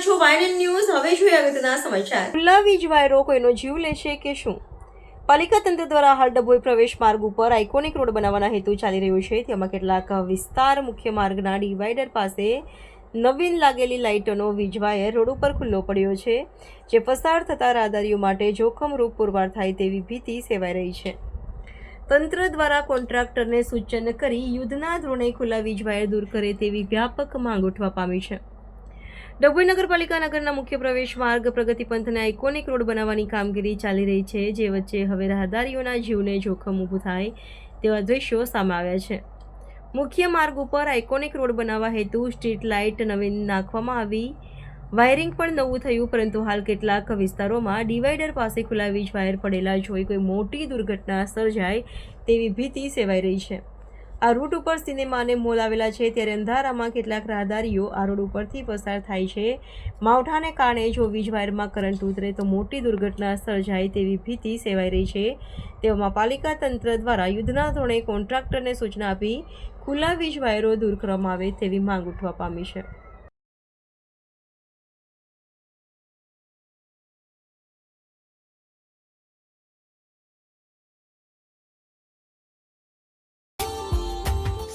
છો વાયનન ન્યૂઝ, હવે જોઈએ અગત્યના સમાચાર. ખુલ્લા વીજ વાયરો કોઈનો જીવ લેશે કે શું? પાલિકા તંત્ર દ્વારા હાલ ડભોઈ પ્રવેશ માર્ગ ઉપર આઇકોનિક રોડ બનાવવાના હેતુ ચાલી રહ્યો છે. તેમાં કેટલાક વિસ્તાર, મુખ્ય માર્ગના ડિવાઈડર પાસે નવીન લાગેલી લાઇટોનો વીજવાયર રોડ ઉપર ખુલ્લો પડ્યો છે, જે પસાર થતા રાહદારીઓ માટે જોખમરૂપ પુરવાર થાય તેવી ભીતિ સેવાઈ રહી છે. તંત્ર દ્વારા કોન્ટ્રાક્ટરને સૂચન કરી યુદ્ધના ધોરણે ખુલ્લા વીજવાયર દૂર કરે તેવી વ્યાપક માંગ ઉઠવા પામી છે. ડભોઈ નગરપાલિકા નગરના મુખ્ય પ્રવેશ માર્ગ પ્રગતિ પંથને આઇકોનિક રોડ બનાવવાની કામગીરી ચાલી રહી છે, જે વચ્ચે હવે રાહદારીઓના જીવને જોખમ ઊભું થાય તેવા દ્રશ્યો સામે આવ્યા છે. મુખ્ય માર્ગ ઉપર આઇકોનિક રોડ બનાવવા હેતુ સ્ટ્રીટ લાઇટ નવીન નાખવામાં આવી. વાયરિંગ પણ નવું થયું, પરંતુ હાલ કેટલાક વિસ્તારોમાં ડિવાઈડર પાસે ખુલ્લા વીજ વાયર પડેલા જોઈ કોઈ મોટી દુર્ઘટના સર્જાય તેવી ભીતિ સેવાઈ રહી છે. આ રૂટ ઉપર સિનેમાને મોલ આવેલા છે ત્યારે અંધારામાં કેટલાક રાહદારીઓ આ રોડ ઉપરથી પસાર થાય છે. માવઠાને કારણે જો વીજ વાયરમાં કરંટ ઉતરે તો મોટી દુર્ઘટના સર્જાય તેવી ભીતિ સેવાઈ રહી છે. તેવામાં પાલિકા તંત્ર દ્વારા યુદ્ધના ધોરણે કોન્ટ્રાક્ટરને સૂચના આપી, ખુલ્લા વીજ વાયરો દૂર કરવામાં આવે તેવી માંગ ઉઠવા પામી છે.